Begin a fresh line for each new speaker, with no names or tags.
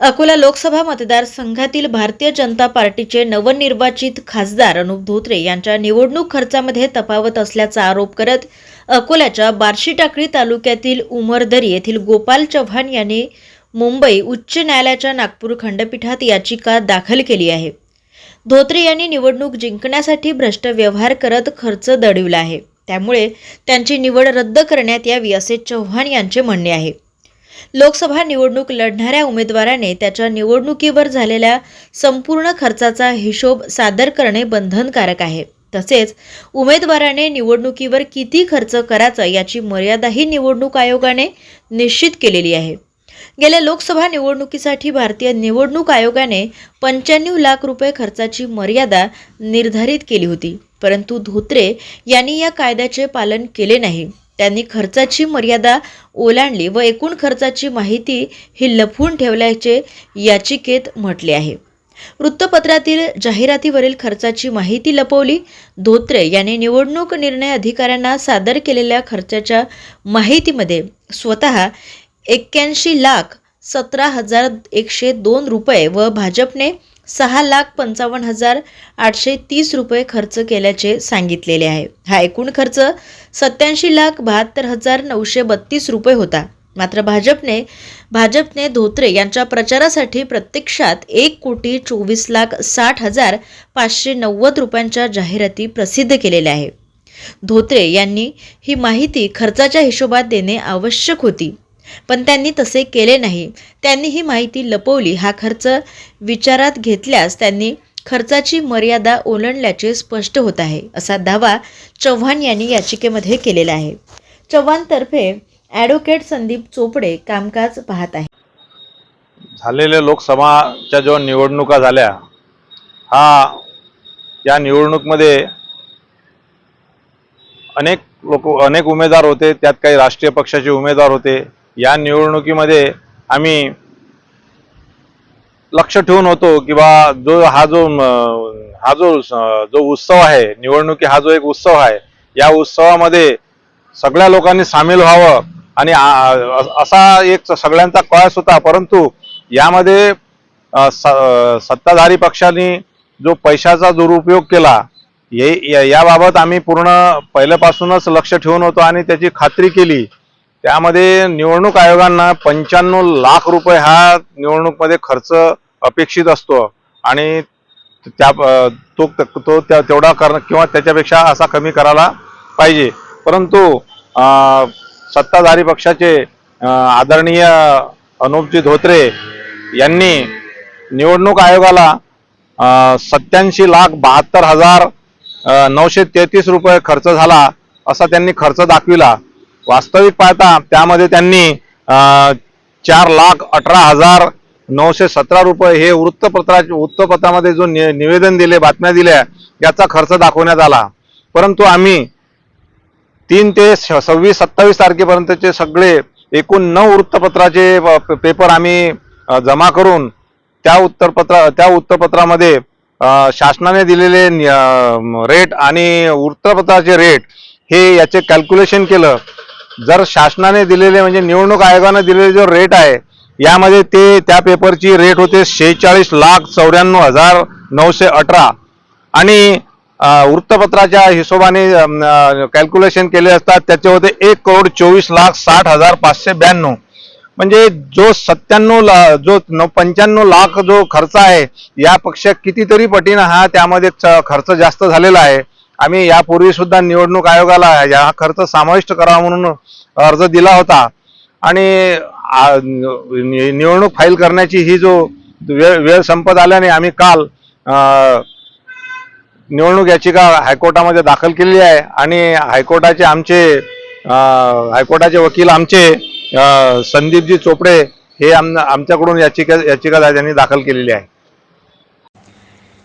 अकोला लोकसभा मतदारसंघातील भारतीय जनता पार्टीचे नवनिर्वाचित खासदार अनुप धोत्रे यांच्या निवडणूक खर्चामध्ये तफावत असल्याचा आरोप करत अकोल्याच्या बार्शी टाकळी तालुक्यातील उमरदरी येथील गोपाल चव्हाण यांनी मुंबई उच्च न्यायालयाच्या नागपूर खंडपीठात याचिका दाखल केली आहे. धोत्रे यांनी निवडणूक जिंकण्यासाठी भ्रष्ट व्यवहार करत खर्च दडविला आहे. त्यामुळे त्यांची निवड रद्द करण्यात यावी असे चव्हाण यांचे म्हणणे आहे. लोकसभा निवडणूक लढणाऱ्या उमेदवाराने त्याच्या निवडणुकीवर झालेल्या संपूर्ण खर्चाचा हिशोब सादर करणे बंधनकारक आहे. तसेच उमेदवाराने निवडणुकीवर किती खर्च करायचा याची मर्यादाही निवडणूक आयोगाने निश्चित केलेली आहे. गेल्या लोकसभा निवडणुकीसाठी भारतीय निवडणूक आयोगाने पंच्याण्णव लाख रुपये खर्चाची मर्यादा निर्धारित केली होती. परंतु धोत्रे यांनी या कायद्याचे पालन केले नाही. त्यांनी खर्चाची मर्यादा ओलांडली व एकूण खर्चाची माहिती ही लपवून ठेवल्याचे याचिकेत म्हटले आहे. वृत्तपत्रातील जाहिरातीवरील खर्चाची माहिती लपवली धोत्रे यांनी निवडणूक निर्णय अधिकाऱ्यांना सादर केलेल्या खर्चाच्या माहितीमध्ये स्वतः एक्क्याऐंशी लाख सतरा हजार एकशे दोन रुपये व भाजपने सहा लाख पंचावन्न हजार आठशे तीस रुपये खर्च केल्याचे सांगितलेले आहे. हा एकूण खर्च सत्याऐंशी लाख बहात्तर हजार नऊशे बत्तीस रुपये होता. मात्र भाजपने भाजपने धोत्रे यांच्या प्रचारासाठी प्रत्यक्षात एक कोटी चोवीस लाख साठ हजार पाचशे नव्वद रुपयांच्या जाहिराती प्रसिद्ध केलेल्या आहे. धोत्रे यांनी ही माहिती खर्चाच्या हिशोबात देणे आवश्यक होती. पण त्यांनी तसे केले नाही. त्यांनी ही माहिती लपवली. हा खर्च विचारात घेतल्यास त्यांनी खर्चाची मर्यादा ओलांडल्याचे स्पष्ट होत आहे असा दावा चव्हाण यांनी याचिकेमध्ये केलेला आहे. चव्हाणतर्फे ॲडव्होकेट संदीप चोपडे कामकाज पाहत आहे.
झालेल्या लोकसभाच्या ज्या निवडणुका झाल्या हा या निवडणूकमध्ये अनेक लोक अनेक उमेदवार होते. त्यात काही राष्ट्रीय पक्षाचे उमेदवार होते. या निवडणुकीमध्ये आम्ही लक्ष ठेवून होतो की बा जो हा जो हा जो जो उत्सव आहे निवडणुकी हा जो एक उत्सव आहे या उत्सवामध्ये सगळ्या लोकांनी सामील व्हावं आणि असा एक सगळ्यांचा कळस होता परंतु यामध्ये स- सत्ताधारी पक्षांनी जो पैशाचा दुरुपयोग केला ये याबाबत आम्ही पूर्ण पहिल्यापासूनच लक्ष ठेवून होतो आणि त्याची खात्री केली त्यामध्ये निवडणूक आयोगांना पंच्याण्णव लाख रुपये हा निवडणूकमध्ये खर्च अपेक्षित असतो. आणि त्या तो तो त्या- तेवढा कर किंवा त्याच्यापेक्षा असा कमी करायला पाहिजे. परंतु सत्ताधारी पक्षाचे आदरणीय अनुपजी धोत्रे यांनी निवडणूक आयोगाला सत्याऐंशी लाख बहात्तर हजार नऊशे तेहतीस रुपये खर्च झाला असा त्यांनी खर्च दाखविला. वास्तविक पाहता त्यामध्ये त्यांनी चार लाख अठरा हजार नऊशे सतरा रुपये हे वृत्तपत्रा वृत्तपत्रामध्ये जो नि- निवेदन दिले बातम्या दिल्या याचा खर्च दाखवण्यात आला. परंतु आम्ही तीन ते स- सव्वीस सत्तावीस तारखेपर्यंतचे सगळे एकूण नऊ वृत्तपत्राचे पेपर आम्ही जमा करून त्या उत्तरपत्र त्या उत्तरपत्रामध्ये शासनाने दिलेले रेट आणि वृत्तपत्राचे रेट हे याचे कॅल्क्युलेशन केलं. जर शासनाने दिलेले म्हणजे निवडणूक आयोगाने दिलेले जो रेट आहे यामध्ये ते त्या पेपरची रेट होते शेहेचाळीस लाख चौऱ्याण्णव हजार नऊशे अठरा. आणि वृत्तपत्राच्या हिशोबाने कॅल्क्युलेशन केले असतात त्याचे होते एक करोड चोवीस लाख साठ हजार पाचशे ब्याण्णव. म्हणजे जो सत्त्याण्णव ला जो न- पंच्याण्णव लाख जो खर्च आहे यापेक्षा कितीतरी पटीनं हा त्यामध्ये च- खर्च जास्त झालेला आहे. आम्ही यापूर्वी सुद्धा निवडणूक आयोगाला हा खर्च समाविष्ट करावा म्हणून अर्ज दिला होता. आणि निवडणूक फाईल करण्याची ही जो वेळ वेळ संपत आल्याने आम्ही काल निवडणूक याचिका हायकोर्टामध्ये दाखल केलेली आहे. आणि हायकोर्टाचे आमचे हायकोर्टाचे वकील आमचे संदीपजी चोपडे हे आम आमच्याकडून याचिका याचिका त्यांनी दाखल केलेली आहे.